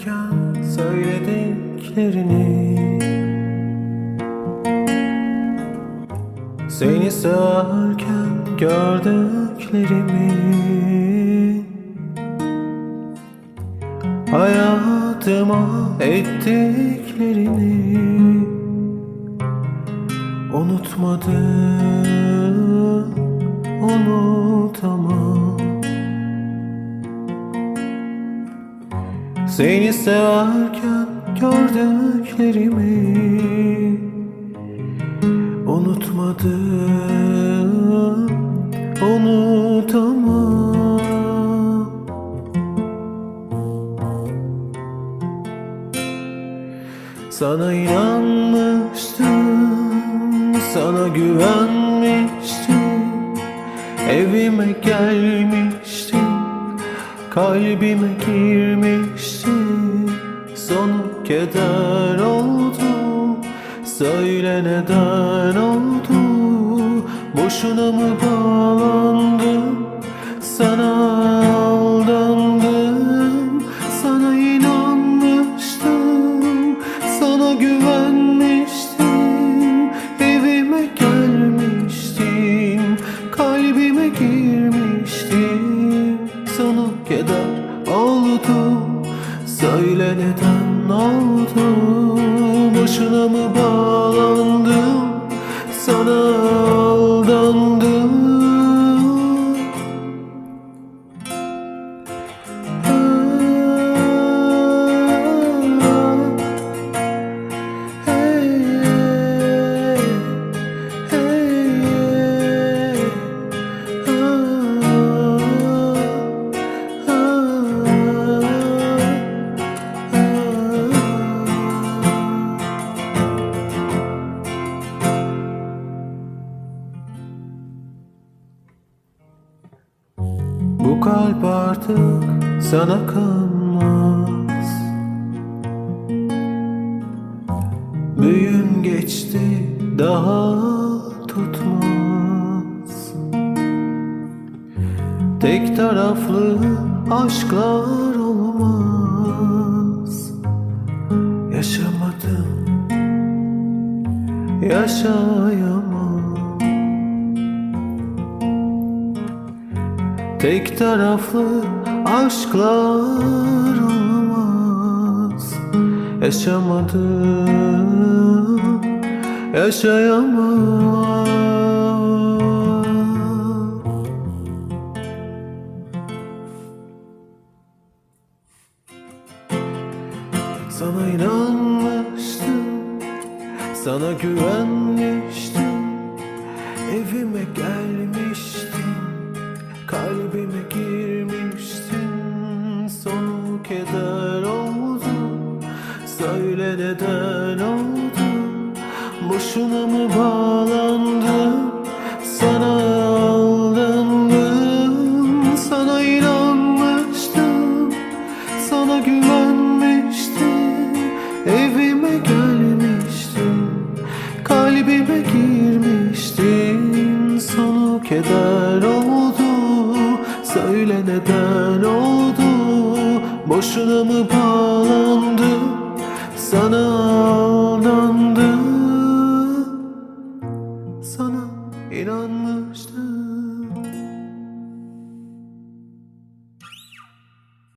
severken söylediklerini. Seni severken gördüklerimi. Hayatıma ettiklerini. Unutmadım, unutamam Seni severken gördüklerimi Unutmadım, unutamam. Sana inanmıştım, sana güvenmiştim. Evime gelmiştin, kalbime girmiştin Sonu keder oldu, söyle neden oldu? Boşuna mı bağlandım, sana Keder oldu, söyle neden oldu? Boşuna mı bağlandım, kalp artık sana kalmaz. Büyün geçti daha tutmaz. Tek taraflı aşklar olmaz. Yaşamadım Yaşayamam Tek taraflı aşklar olmaz. Yaşamadım, yaşayamam. Sana inanmıştım, sana güvenmiştim Keder oldu, söyle neden oldu? Boşuna mı bağlandım, sana aldandım. Sana inanmıştım, sana güvenmiştim. Evime gelmiştin Kalbime girmiştin Sonu keder oldu. Söyle neden Boşuna mı bağlandı? Sana aldandı. Sana inanmıştım